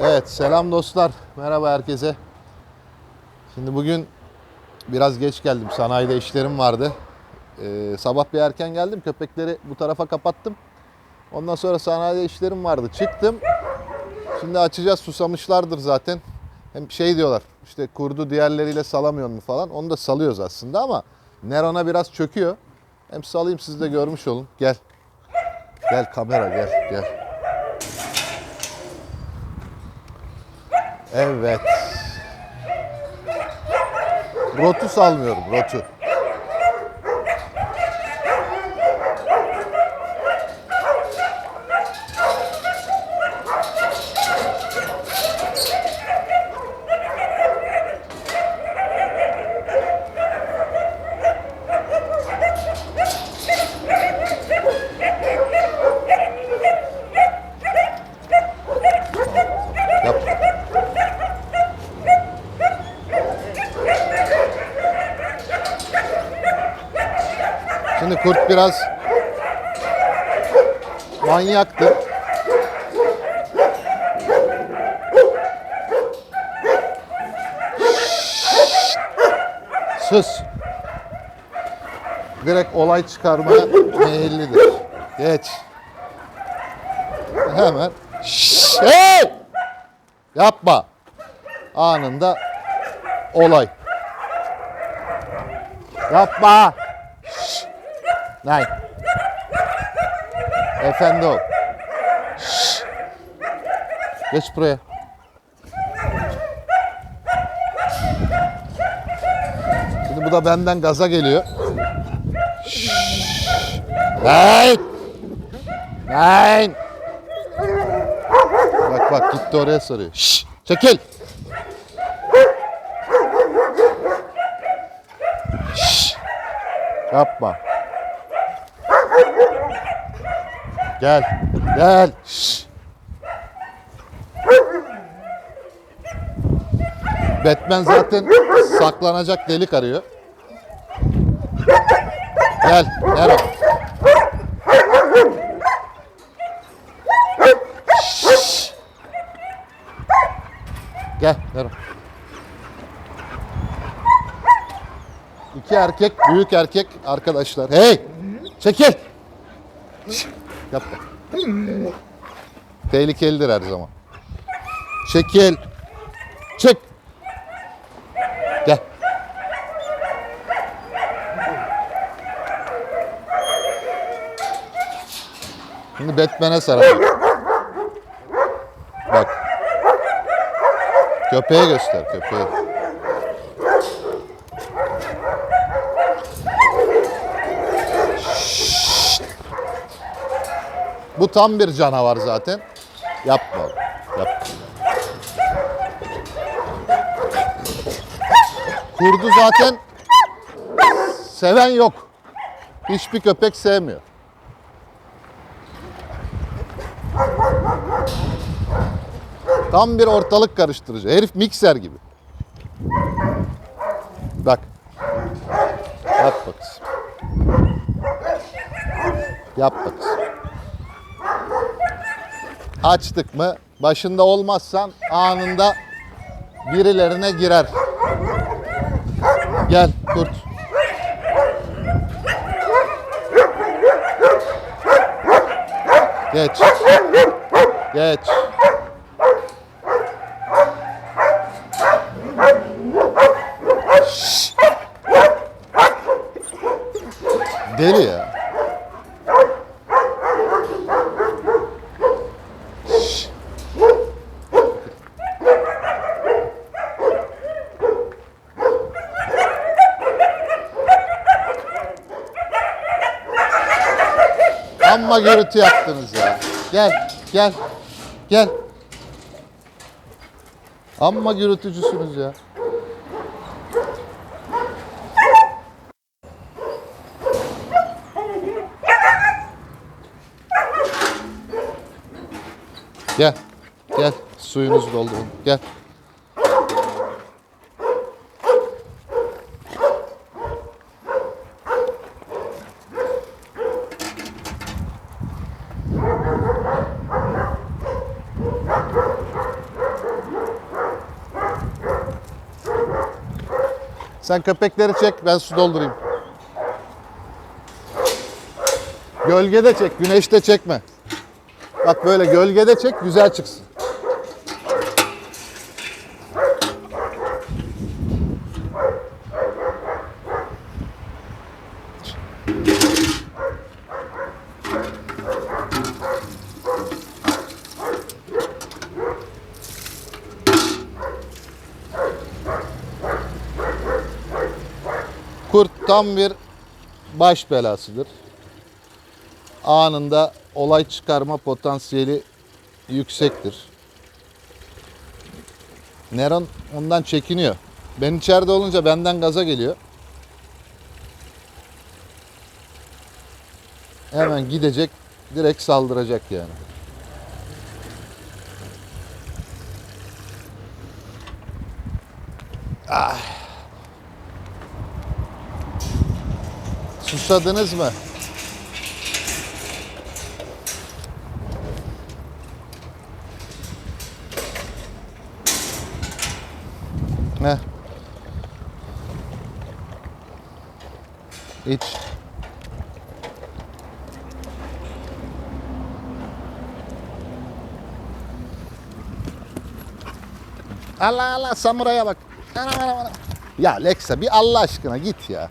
Evet selam dostlar. Merhaba herkese. Şimdi bugün biraz geç geldim. Sanayide işlerim vardı. Ee, sabah bir erken geldim. Köpekleri bu tarafa kapattım. Ondan sonra sanayide işlerim vardı. Çıktım. Şimdi açacağız susamışlardır zaten. Hem şey diyorlar işte kurdu diğerleriyle salamıyor mu falan. Onu da salıyoruz aslında ama Neron'a biraz çöküyor. Hem salayım siz de görmüş olun. Gel. Gel kamera gel gel. Evet. Rotu salmıyorum, rotu. Kurt biraz manyaktır. Sus. Direkt olay çıkarmaya meyillidir. Geç. Hemen. Şşş! Yapma. Anında olay. Yapma. Nein. Efendi ol. Şşş. Geç buraya. Şimdi bu da benden gaza geliyor. Nein. Nein. Bak bak gitti oraya soruyor. Şşş. Çekil. Şşş. Yapma. Gel. Gel. Şşş. Batman zaten saklanacak delik arıyor. Gel. Nero. Şşş. Gel. Nero. İki erkek, büyük erkek arkadaşlar. Hey! Çekil! Şş, Yapma. Tehlikelidir her zaman. Çekil. Çık. Gel. Şimdi Batman'e saralım. Bak. Köpeğe göster, köpeğe. Bu tam bir canavar zaten. Yapma. Yapma. Kurdu zaten seven yok. Hiçbir köpek sevmiyor. Tam bir ortalık karıştırıcı. Herif mikser gibi. Bak. Yap bak. Yap bak. Açtık mı başında olmazsan anında birilerine girer. Gel kurt. Geç. Geç. Şşş. Deli ya. Amma gürültü yaptınız ya. Gel, gel, gel. Amma gürültücüsünüz ya. Gel, gel. Suyunuzu doldurun. Gel. Sen köpekleri çek ben su doldurayım. Gölgede çek, güneşte çekme. Bak böyle gölgede çek güzel çıksın. Kurt tam bir baş belasıdır. Anında olay çıkarma potansiyeli yüksektir. Neron ondan çekiniyor. Ben içeride olunca benden gaza geliyor. Hemen gidecek, direkt saldıracak yani. Susadınız mı? Heh. İç. Allah Allah samuraya bak. Ya Lexa bir Allah aşkına git ya.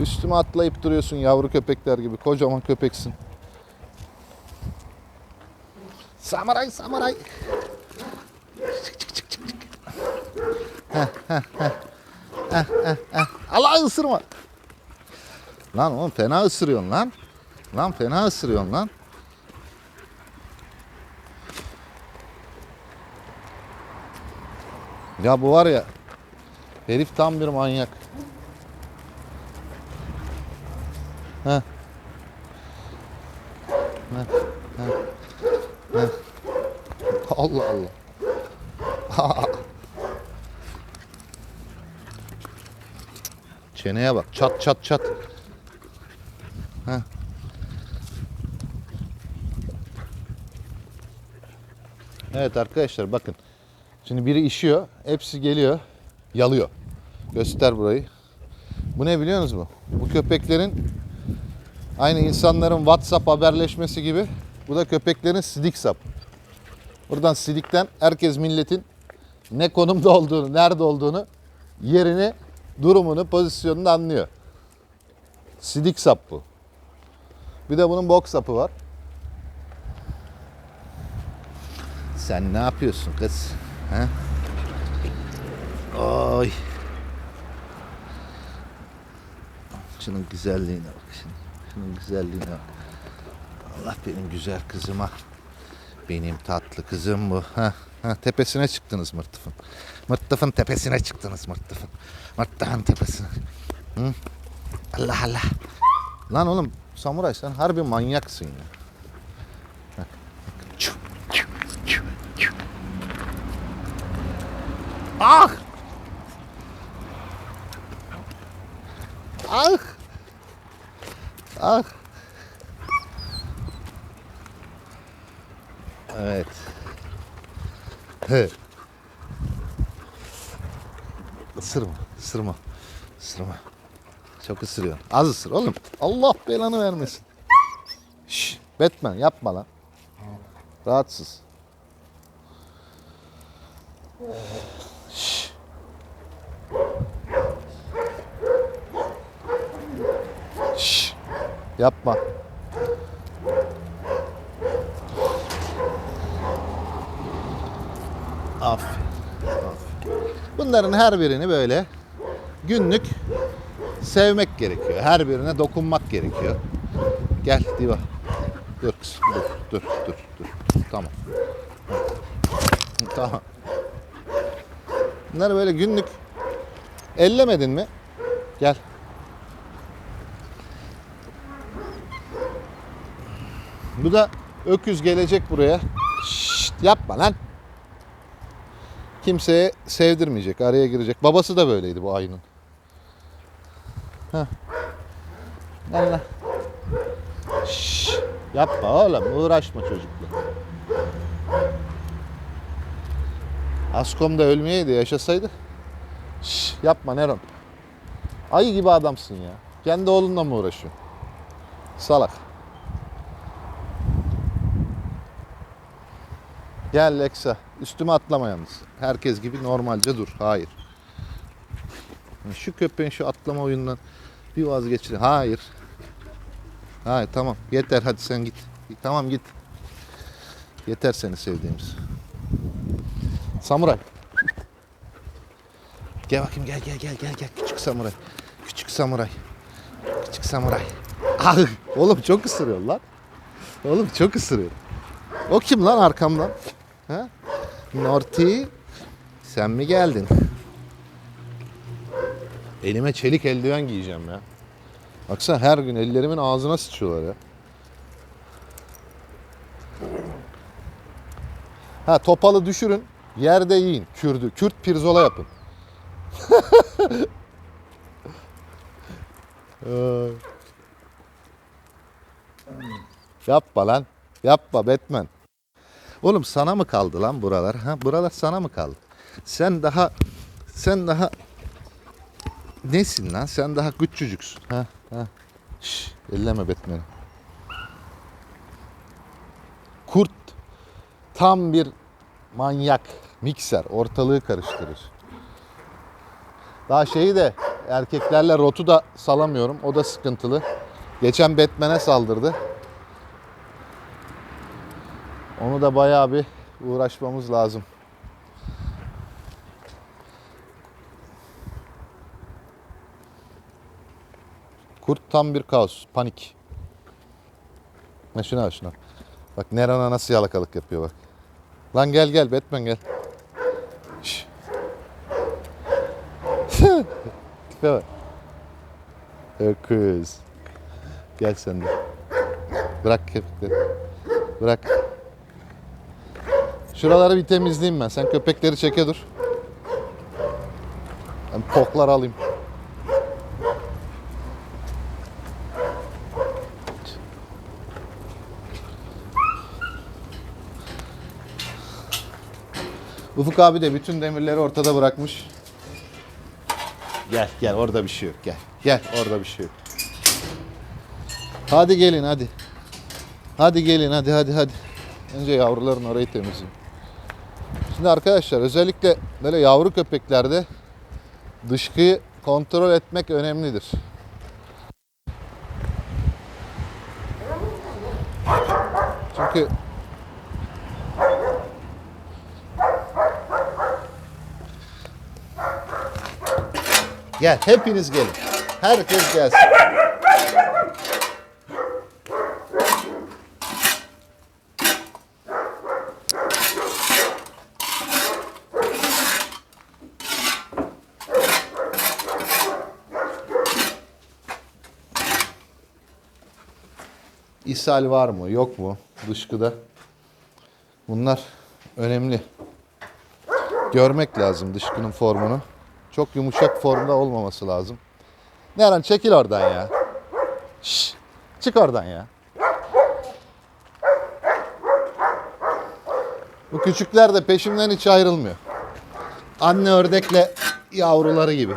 Üstüme atlayıp duruyorsun yavru köpekler gibi. Kocaman köpeksin. Samuray samuray. Çık, çık, çık, çık, çık. Heh, heh, heh. Heh, heh, heh. Allah ısırma. Lan oğlum fena ısırıyorsun lan. Lan fena ısırıyorsun lan. Ya bu var ya herif tam bir manyak. Heh. Heh, heh. Allah Allah. Çeneye bak. Çat çat çat. Heh. Evet arkadaşlar bakın. Şimdi biri işiyor. Hepsi geliyor. Yalıyor. Göster burayı. Bu ne biliyor musunuz bu? Bu köpeklerin aynı insanların WhatsApp haberleşmesi gibi bu da köpeklerin sidik sap. Buradan sidikten herkes milletin ne konumda olduğunu, nerede olduğunu, yerini, durumunu, pozisyonunu anlıyor. Sidik sap bu. Bir de bunun bok sapı var. Sen ne yapıyorsun kız? He? Oy. Şunun güzelliğine bak. Şunun, şunun güzelliğine. Allah benim güzel kızıma. Benim tatlı kızım bu. Ha, ha, tepesine çıktınız mırtıfın. Mırtıfın tepesine çıktınız mırtıfın. Mırtıfın tepesine. Hı? Allah Allah. Lan oğlum samuray sen harbi manyaksın ya. Ah! Ah! Ah! Evet. He. Isırma, ısırma, ısırma. Çok ısırıyorsun. Az ısır oğlum. Allah belanı vermesin. Şş, Batman yapma lan. Rahatsız. Yapma. Aferin. Bunların her birini böyle günlük sevmek gerekiyor. Her birine dokunmak gerekiyor. Gel Diva. Dur kızım, dur, dur, dur, dur. Tamam. Tamam. Bunları böyle günlük ellemedin mi? Gel. Bu da öküz gelecek buraya. Şşt, yapma lan. Kimseye sevdirmeyecek, araya girecek. Babası da böyleydi bu ayının. Heh. Allah. Şşş, yapma oğlum, uğraşma çocukla. Askom da ölmeyeydi, yaşasaydı. Şş, yapma Neron. Ayı gibi adamsın ya. Kendi oğlunla mı uğraşıyorsun? Salak. Gel Lexa. Üstüme atlama yalnız. Herkes gibi normalce dur. Hayır. Şu köpeğin şu atlama oyundan bir vazgeçir. Hayır. Hayır tamam. Yeter hadi sen git. Tamam git. Yeter seni sevdiğimiz. Samuray. Gel bakayım gel gel gel gel gel küçük samuray. Küçük samuray. Küçük samuray. Ah, oğlum çok ısırıyor lan. Oğlum çok ısırıyor. O kim lan arkamdan? Ha? Norty. Sen mi geldin? Elime çelik eldiven giyeceğim ya. Baksana her gün ellerimin ağzına sıçıyorlar ya. Ha topalı düşürün. Yerde yiyin. Kürdü. Kürt pirzola yapın. Yapma lan. Yapma Batman. Oğlum sana mı kaldı lan buralar? Ha buralar sana mı kaldı? Sen daha sen daha nesin lan? Sen daha küçücüksün. Ha ha. Şş, elleme Batman'i. Kurt tam bir manyak, mikser, ortalığı karıştırır. Daha şeyi de erkeklerle rotu da salamıyorum. O da sıkıntılı. Geçen Batman'e saldırdı. Onu da bayağı bir uğraşmamız lazım. Kurt tam bir kaos, panik. Ne şuna bak şuna. Bak Neran'a nasıl yalakalık yapıyor bak. Lan gel gel Batman gel. Tipe bak. Öküz. Gel sen de. Bırak köpekleri. Bırak. Şuraları bir temizleyeyim ben. Sen köpekleri çeke dur. Ben poklar alayım. Ufuk abi de bütün demirleri ortada bırakmış. Gel gel orada bir şey yok gel. Gel orada bir şey yok. Hadi gelin hadi. Hadi gelin hadi hadi hadi. Önce yavruların orayı temizleyin. Şimdi arkadaşlar özellikle böyle yavru köpeklerde dışkıyı kontrol etmek önemlidir. Çünkü Gel hepiniz gelin. Herkes gelsin. İshal var mı yok mu dışkıda? Bunlar önemli. Görmek lazım dışkının formunu. Çok yumuşak formda olmaması lazım. Neren çekil oradan ya. Şş, çık oradan ya. Bu küçükler de peşimden hiç ayrılmıyor. Anne ördekle yavruları gibi.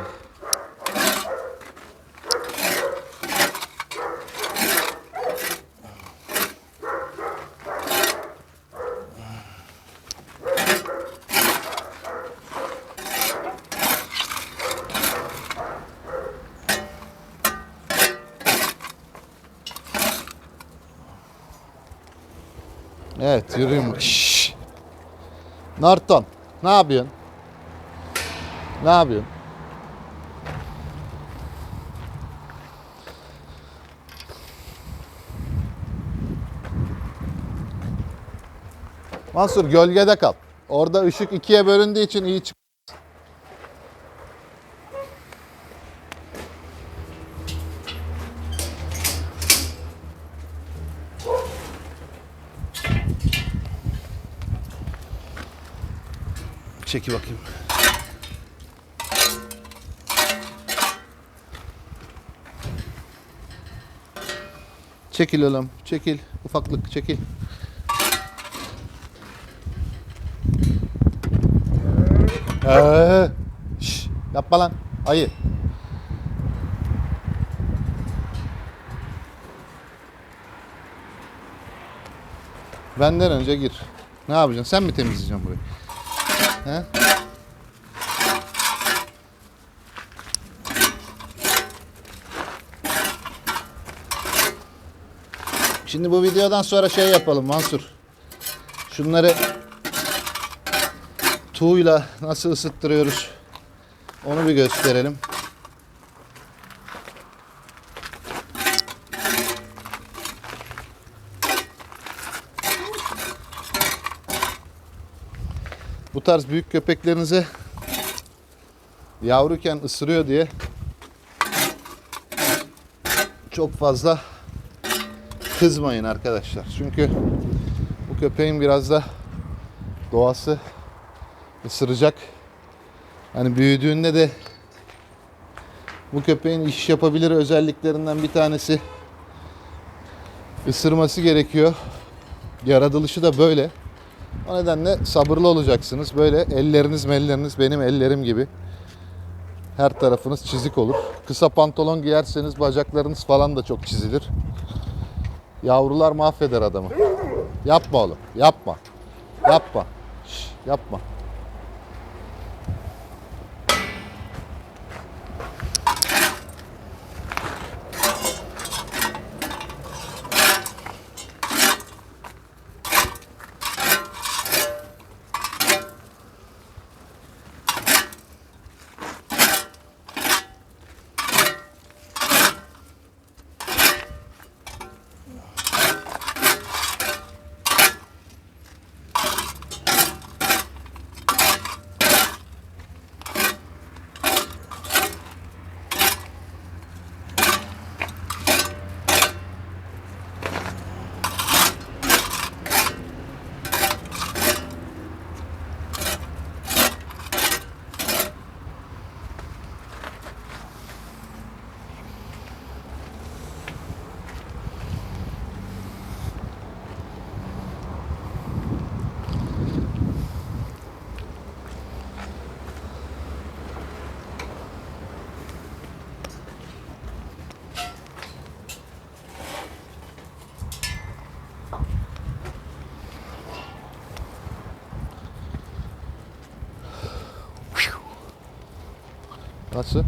Evet yürüyün. Şşş. Norton ne yapıyorsun? Ne yapıyorsun? Mansur gölgede kal. Orada ışık ikiye bölündüğü için iyi çık. Çeki bakayım. Çekil oğlum. Çekil. Ufaklık çekil. Ee, şş, Yapma lan. Ayı. Benden önce gir. Ne yapacaksın? Sen mi temizleyeceksin burayı? He? Şimdi bu videodan sonra şey yapalım Mansur. Şunları tuğuyla nasıl ısıttırıyoruz onu bir gösterelim. Bu tarz büyük köpeklerinize yavruken ısırıyor diye çok fazla kızmayın arkadaşlar. Çünkü bu köpeğin biraz da doğası ısıracak. Hani büyüdüğünde de bu köpeğin iş yapabilir özelliklerinden bir tanesi ısırması gerekiyor. Yaratılışı da böyle. O nedenle sabırlı olacaksınız. Böyle elleriniz melleriniz benim ellerim gibi. Her tarafınız çizik olur. Kısa pantolon giyerseniz bacaklarınız falan da çok çizilir. Yavrular mahveder adamı. Yapma oğlum. Yapma. Yapma. Şş, yapma. Nasıl?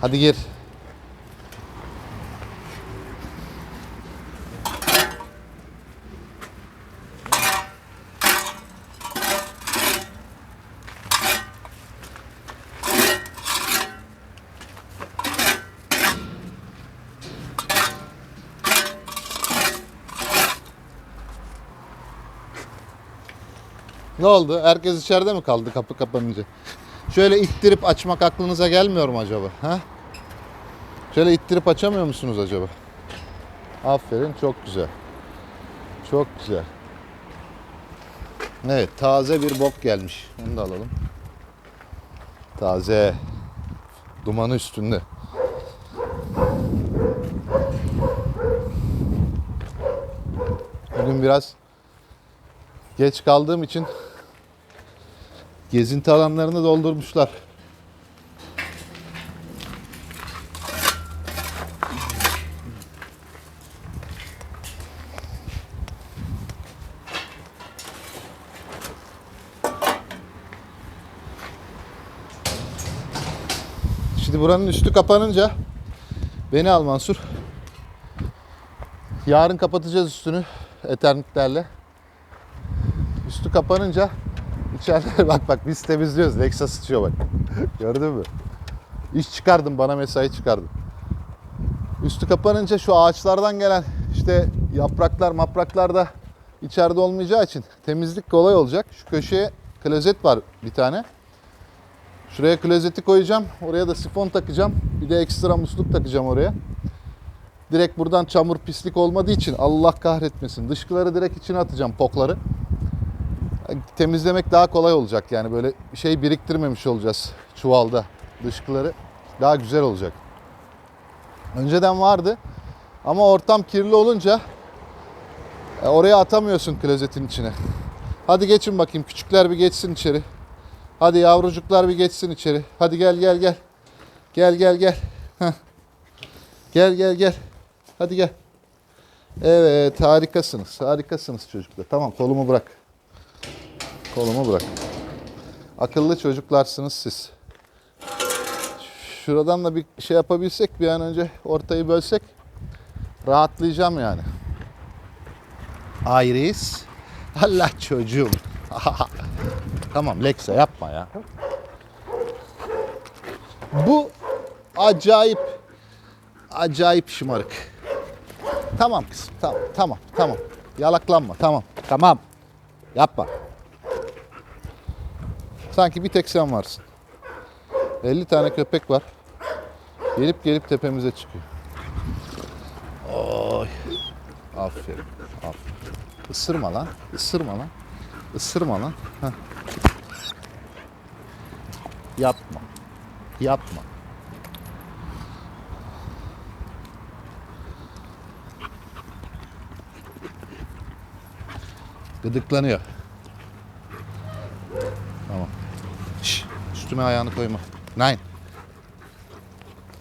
Hadi gir. Ne oldu? Herkes içeride mi kaldı kapı kapanınca? Şöyle ittirip açmak aklınıza gelmiyor mu acaba? Ha? Şöyle ittirip açamıyor musunuz acaba? Aferin çok güzel. Çok güzel. Evet taze bir bok gelmiş. Onu da alalım. Taze. Dumanı üstünde. Bugün biraz geç kaldığım için gezinti alanlarını doldurmuşlar. Şimdi buranın üstü kapanınca beni al Mansur. Yarın kapatacağız üstünü eternitlerle. Üstü kapanınca içeride bak bak biz temizliyoruz. Lexa sıçıyor bak. Gördün mü? İş çıkardım bana mesai çıkardım. Üstü kapanınca şu ağaçlardan gelen işte yapraklar mapraklar da içeride olmayacağı için temizlik kolay olacak. Şu köşeye klozet var bir tane. Şuraya klozeti koyacağım. Oraya da sifon takacağım. Bir de ekstra musluk takacağım oraya. Direkt buradan çamur pislik olmadığı için Allah kahretmesin. Dışkıları direkt içine atacağım pokları. Temizlemek daha kolay olacak yani böyle şey biriktirmemiş olacağız çuvalda dışkıları. Daha güzel olacak. Önceden vardı ama ortam kirli olunca E, oraya atamıyorsun klozetin içine. Hadi geçin bakayım. Küçükler bir geçsin içeri. Hadi yavrucuklar bir geçsin içeri. Hadi gel gel gel. Gel gel gel. Heh. Gel gel gel. Hadi gel. Evet harikasınız. Harikasınız çocuklar. Tamam kolumu bırak. Kolumu bırak. Akıllı çocuklarsınız siz. Şuradan da bir şey yapabilsek bir an önce ortayı bölsek rahatlayacağım yani. Iris. Allah çocuğum. tamam Lexa yapma ya. Bu acayip acayip şımarık. Tamam kızım tamam tamam tamam. Yalaklanma tamam tamam. Yapma. Sanki bir tek sen varsın. 50 tane köpek var. Gelip gelip tepemize çıkıyor. Oy. Aferin. Aferin. Isırma lan. Isırma lan. Isırma lan. Heh. Yapma. Yapma. Gıdıklanıyor. Tamam. Şş, üstüme ayağını koyma.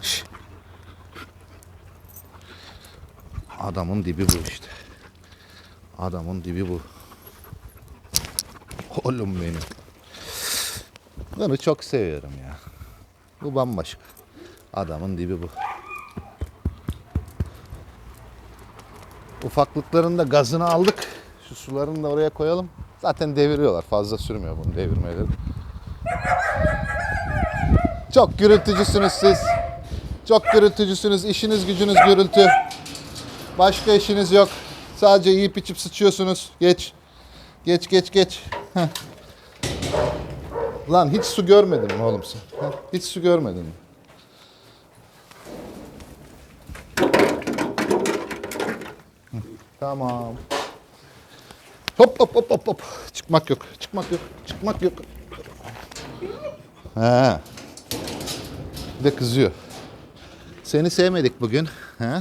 Şş. Adamın dibi bu işte. Adamın dibi bu. Oğlum benim. Bunu çok seviyorum ya. Bu bambaşka. Adamın dibi bu. Ufaklıkların da gazını aldık. Şu sularını da oraya koyalım. Zaten deviriyorlar. Fazla sürmüyor bunu devirmeleri. Çok gürültücüsünüz siz. Çok gürültücüsünüz. İşiniz gücünüz gürültü. Başka işiniz yok. Sadece yiyip içip sıçıyorsunuz. Geç. Geç geç geç. Heh. Lan hiç su görmedin mi oğlum sen? Heh, Hiç su görmedin mi? Tamam. Hop hop hop hop hop. Çıkmak yok. Çıkmak yok. Çıkmak yok. He. De kızıyor. Seni sevmedik bugün. He?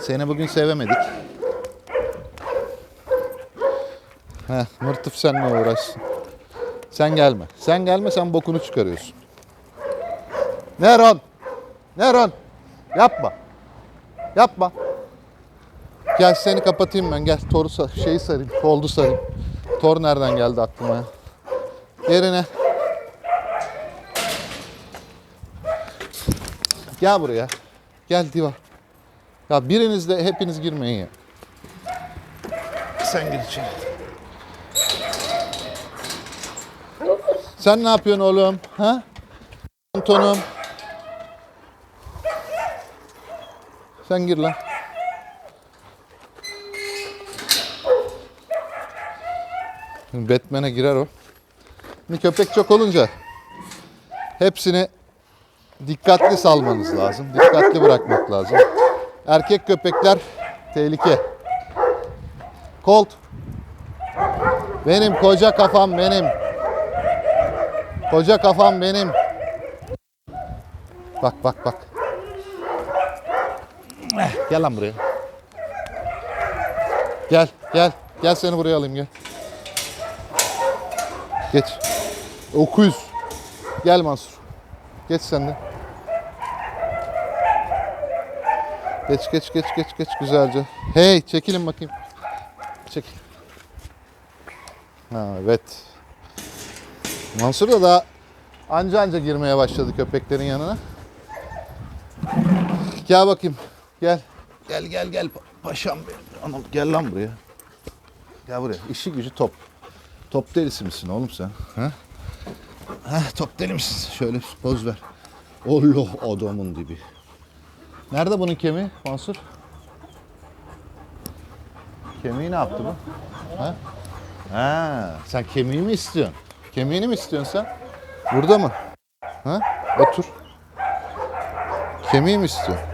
Seni bugün sevemedik. He, mırtıf seninle uğraşsın. Sen gelme. Sen gelme sen bokunu çıkarıyorsun. Neron. Neron. Yapma. Yapma. Gel seni kapatayım ben. Gel toru şeyi sarayım. Koldu sarayım. Tor nereden geldi aklıma ya? Yerine. Gel buraya. Gel diva. Ya biriniz de hepiniz girmeyin ya. Sen gir içeri. Sen ne yapıyorsun oğlum? Ha? Antonum. Sen gir lan. Batman'e girer o. Şimdi köpek çok olunca hepsini dikkatli salmanız lazım. Dikkatli bırakmak lazım. Erkek köpekler tehlike. Colt. Benim koca kafam benim. Koca kafam benim. Bak bak bak. Gel lan buraya. Gel gel. Gel seni buraya alayım gel. Geç. Okuyuz. Gel Mansur. Geç sen de. Geç geç geç geç geç güzelce. Hey çekilin bakayım. Çekil. Ha, evet. Mansur da daha anca anca girmeye başladı köpeklerin yanına. Gel bakayım. Gel. Gel gel gel. Pa- Paşam benim. Anam gel lan buraya. Gel buraya. İşi gücü top. Top delisi misin oğlum sen? Ha? Ha, top deli misin? Şöyle poz ver. Allah adamın dibi. Nerede bunun kemiği Mansur? Kemiği ne yaptı bu? Ha? Ha, sen kemiği mi istiyorsun? Kemiğini mi istiyorsun sen? Burada mı? Ha? Otur. Kemiği mi istiyorsun?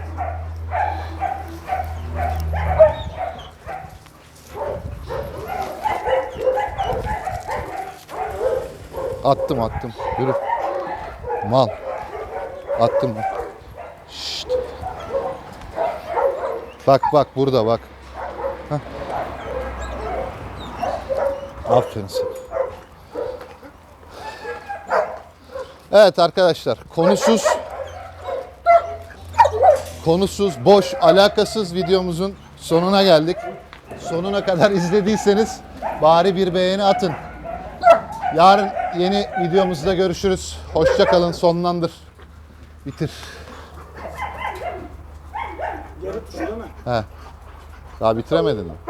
Attım attım. Yürü. Mal. Attım. Şşt. Bak bak burada bak. Hah. Aferin sana. Evet arkadaşlar konusuz konusuz, boş, alakasız videomuzun sonuna geldik. Sonuna kadar izlediyseniz bari bir beğeni atın. Yarın yeni videomuzda görüşürüz. Hoşça kalın. Sonlandır. Bitir. Yarı tuşu değil mi? He. Daha bitiremedin mi?